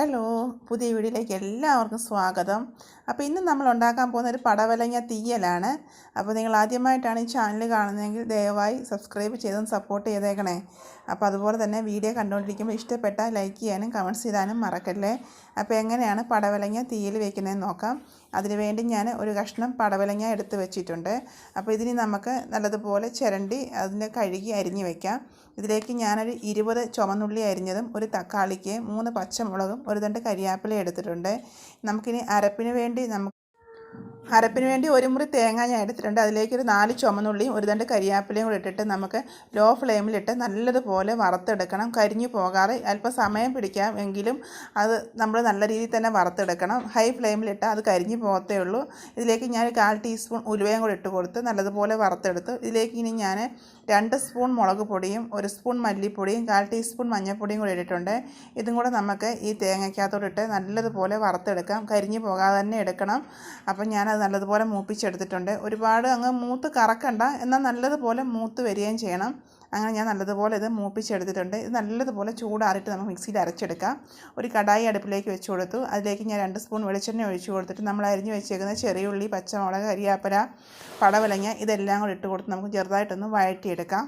Hello പുതിയ വീഡിയോയിലേക്ക് എല്ലാവർക്കും സ്വാഗതം. അപ്പോൾ ഇന്ന് നമ്മൾ ഉണ്ടാക്കാൻ പോകുന്ന ഒരു പടവലങ്ങ തീയലാണ്. അപ്പോൾ നിങ്ങൾ ആദ്യമായിട്ടാണ് ഈ ചാനൽ കാണുന്നതെങ്കിൽ ദയവായി സബ്സ്ക്രൈബ് ചെയ്തും സപ്പോർട്ട് ചെയ്തേക്കണേ. അപ്പോൾ അതുപോലെ തന്നെ വീഡിയോ കണ്ടുകൊണ്ടിരിക്കുമ്പോൾ ഇഷ്ടപ്പെട്ടാൽ ലൈക്ക് ചെയ്യാനും കമന്റ്സ് ചെയ്താനും മറക്കല്ലേ? അപ്പോൾ എങ്ങനെയാണ് പടവലങ്ങ തീയിൽ വെക്കുന്നതെന്ന് നോക്കാം. അതിനുവേണ്ടി ഞാൻ ഒരു കഷ്ണം പടവലങ്ങ എടുത്ത് വെച്ചിട്ടുണ്ട്. അപ്പോൾ ഇതിന് നമുക്ക് നല്ലതുപോലെ ചിരണ്ടി അതിനെ കഴുകി അരിഞ്ഞ് വെക്കാം. ഇതിലേക്ക് ഞാനൊരു ഇരുപത് ചുമന്നുള്ളി അരിഞ്ഞതും ഒരു തക്കാളിക്ക് മൂന്ന് പച്ചമുളകും ഒരു തണ്ട് കരിയാപ്പില എടുത്തിട്ടുണ്ട്. നമുക്കിനി അരപ്പിന് വേണ്ടി നമുക്ക് അരപ്പിന് വേണ്ടി ഒരു മുറി തേങ്ങ ഞാൻ എടുത്തിട്ടുണ്ട്. അതിലേക്ക് ഒരു നാല് ചുമന്നുള്ളിയും ഒരു തണ്ട് കരിയാപ്പിലയും കൂടി ഇട്ടിട്ട് നമുക്ക് ലോ ഫ്ലെയിമിലിട്ട് നല്ലതുപോലെ വറുത്തെടുക്കണം. കരിഞ്ഞു പോകാതെ അല്പം സമയം പിടിക്കാം എങ്കിലും അത് നമ്മൾ നല്ല രീതിയിൽ തന്നെ വറുത്തെടുക്കണം. ഹൈ ഫ്ലെയിമിലിട്ട് അത് കരിഞ്ഞു പോകത്തേ ഉള്ളൂ. ഇതിലേക്ക് ഞാൻ കാൽ ടീസ്പൂൺ ഉലുവയും കൂടി ഇട്ട് കൊടുത്ത് നല്ലതുപോലെ വറുത്തെടുത്തു. ഇതിലേക്ക് ഇനി ഞാൻ രണ്ട് സ്പൂൺ മുളക് പൊടിയും ഒരു സ്പൂൺ മല്ലിപ്പൊടിയും കാൽ ടീസ്പൂൺ മഞ്ഞൾപ്പൊടിയും കൂടി ഇട്ടിട്ടുണ്ട്. ഇതും കൂടെ നമുക്ക് ഈ തേങ്ങയ്ക്കകത്തോട്ടിട്ട് നല്ലതുപോലെ വറുത്തെടുക്കാം. കരിഞ്ഞു പോകാതെ തന്നെ എടുക്കണം. അപ്പം ഞാനത് നല്ലതുപോലെ മൂപ്പിച്ചെടുത്തിട്ടുണ്ട്. ഒരുപാട് അങ്ങ് മൂത്ത് കറക്കണ്ട. എന്നാൽ നല്ലതുപോലെ മൂത്ത് വരികയും ചെയ്യണം. അങ്ങനെ ഞാൻ നല്ലതുപോലെ ഇത് മൂപ്പിച്ചെടുത്തിട്ടുണ്ട്. ഇത് നല്ലതുപോലെ ചൂടാറിയിട്ട് നമുക്ക് മിക്സിയിൽ അരച്ചെടുക്കാം. ഒരു കടായി അടുപ്പിലേക്ക് വെച്ച് കൊടുത്തു. അതിലേക്ക് ഞാൻ രണ്ട് സ്പൂൺ വെളിച്ചെണ്ണ ഒഴിച്ച് കൊടുത്തിട്ട് നമ്മൾ അരിഞ്ഞ് വെച്ചേക്കുന്ന ചെറിയുള്ളി പച്ചമുളക് കരിയാപ്പല പടവലങ്ങ ഇതെല്ലാം കൂടി ഇട്ട് കൊടുത്ത് നമുക്ക് ചെറുതായിട്ടൊന്ന് വഴറ്റിയെടുക്കാം.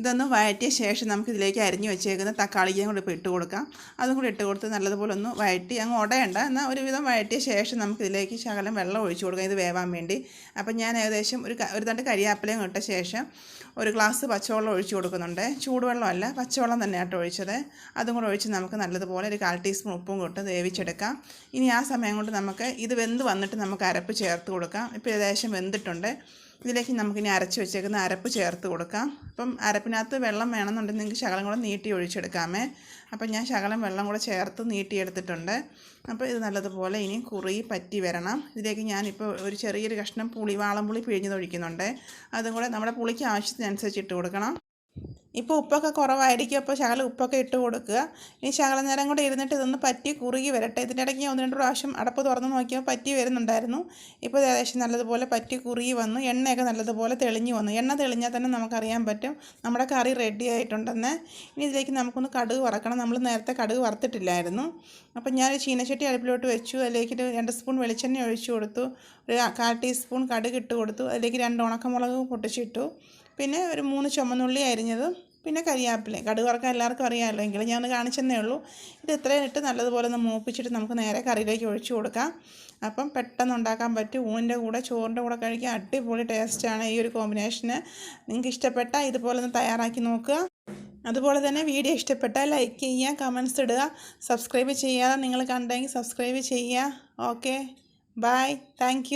ഇതൊന്ന് വഴറ്റിയ ശേഷം നമുക്ക് ഇതിലേക്ക് അരിഞ്ഞ് വെച്ചേക്കുന്ന തക്കാളിക്കും കൂടി ഇപ്പോൾ ഇട്ട് കൊടുക്കാം. അതും കൂടി ഇട്ട് കൊടുത്ത് നല്ലതുപോലെ ഒന്ന് വഴറ്റി അങ്ങ് ഉടയണ്ട. എന്നാൽ ഒരുവിധം വഴറ്റിയ ശേഷം നമുക്ക് ഇതിലേക്ക് ശകലം വെള്ളം ഒഴിച്ചു കൊടുക്കാം. ഇത് വേവാൻ വേണ്ടി. അപ്പം ഞാൻ ഏകദേശം ഒരു ഒരു തണ്ട് കരിയാപ്പിലയും ഇട്ട ശേഷം ഒരു ഗ്ലാസ് പച്ചവെള്ളം ഒഴിച്ചു കൊടുക്കുന്നുണ്ട്. ചൂടുവെള്ളമല്ല പച്ചവെള്ളം തന്നെ ആട്ടോ ഒഴിച്ചത്. അതും കൂടെ ഒഴിച്ച് നമുക്ക് നല്ലതുപോലെ ഒരു കാൽ ടീസ്പൂൺ ഉപ്പും കൊട്ട് വേവിച്ചെടുക്കാം. ഇനി ആ സമയം കൊണ്ട് നമുക്ക് ഇത് വെന്ത് വന്നിട്ട് നമുക്ക് അരപ്പ് ചേർത്ത് കൊടുക്കാം. ഇപ്പോൾ ഏകദേശം വെന്തിട്ടുണ്ട്. ഇതിലേക്ക് നമുക്കിനി അരച്ച് വെച്ചേക്കുന്ന അരപ്പ് ചേർത്ത് കൊടുക്കാം. അപ്പം അരപ്പിനകത്ത് വെള്ളം വേണമെന്നുണ്ടെങ്കിൽ നിങ്ങൾക്ക് ശകലം കൂടെ നീട്ടി ഒഴിച്ചെടുക്കാമേ. അപ്പം ഞാൻ ശകലം വെള്ളം കൂടെ ചേർത്ത് നീട്ടിയെടുത്തിട്ടുണ്ട്. അപ്പോൾ ഇത് നല്ലതുപോലെ ഇനി കുറി പറ്റി വരണം. ഇതിലേക്ക് ഞാനിപ്പോൾ ഒരു ചെറിയൊരു കഷ്ണം പുളി വാളംപുളി പിഴിഞ്ഞത് ഒഴിക്കുന്നുണ്ട് അതും കൂടെ നമ്മുടെ പുളിക്ക് ആവശ്യത്തിനനുസരിച്ച് ഇട്ട് കൊടുക്കണം. ഇപ്പോൾ ഉപ്പൊക്കെ കുറവായിരിക്കും. അപ്പോൾ ശകലം ഉപ്പൊക്കെ ഇട്ട് കൊടുക്കുക. ഇനി ശകലം നേരം കൂടെ ഇരുന്നിട്ട് ഇതൊന്ന് പറ്റി കുറുകി വരട്ടെ. ഇതിന്റെ ഇടയ്ക്ക് ഒന്ന് രണ്ട് പ്രാവശ്യം അടപ്പ് തുറന്ന് നോക്കിയപ്പോൾ പറ്റി വരുന്നുണ്ടായിരുന്നു. ഇപ്പോൾ ഏകദേശം നല്ലതുപോലെ പറ്റി കുറുകി വന്നു. എണ്ണയൊക്കെ നല്ലതുപോലെ തെളിഞ്ഞു വന്നു. എണ്ണ തെളിഞ്ഞാൽ തന്നെ നമുക്കറിയാൻ പറ്റും. നമ്മുടെ കറി റെഡി ആയിട്ടുണ്ടെന്ന്. ഇനി ഇതിലേക്ക് നമുക്കൊന്ന് കടുക് വറക്കണം. നമ്മൾ നേരത്തെ കടുക് വറുത്തിട്ടില്ലായിരുന്നു. അപ്പോൾ ഞാൻ ചീനച്ചട്ടി അടുപ്പിലോട്ട് വെച്ചു. അതിലേക്ക് രണ്ട് സ്പൂൺ വെളിച്ചെണ്ണ ഒഴിച്ചു കൊടുത്തു. ഒരു കാൽ ടീസ്പൂൺ കടുക് ഇട്ട് കൊടുത്തു. അതിലേക്ക് രണ്ട് ഉണക്കമുളക് പൊട്ടിച്ചിട്ടു. പിന്നെ ഒരു മൂന്ന് ചുമന്നുള്ളി അരിഞ്ഞതും പിന്നെ കരിയാപ്പില. കടുക് വറക്കാൻ എല്ലാവർക്കും അറിയാമല്ലോ എങ്കിലും ഞാൻ കാണിച്ചെന്നേ ഉള്ളൂ. ഇത് ഇത്രയും ഇട്ട് നല്ലതുപോലെ ഒന്ന് മൂപ്പിച്ചിട്ട് നമുക്ക് നേരെ കറിയിലേക്ക് ഒഴിച്ചു കൊടുക്കാം. അപ്പം പെട്ടെന്ന് ഉണ്ടാക്കാൻ പറ്റും ഊണിന്റെ കൂടെ ചോറിന്റെ കൂടെ കഴിക്കാൻ അടിപൊളി ടേസ്റ്റാണ് ഈ ഒരു കോമ്പിനേഷന് നിങ്ങൾക്ക് ഇഷ്ടപ്പെട്ടാൽ ഇതുപോലെ ഒന്ന് തയ്യാറാക്കി നോക്കുക. അതുപോലെ തന്നെ വീഡിയോ ഇഷ്ടപ്പെട്ടാൽ ലൈക്ക് ചെയ്യുക കമൻസ് ഇടുക സബ്സ്ക്രൈബ് ചെയ്യാതെ നിങ്ങൾ കണ്ടെങ്കിൽ സബ്സ്ക്രൈബ് ചെയ്യുക. Okay bye thank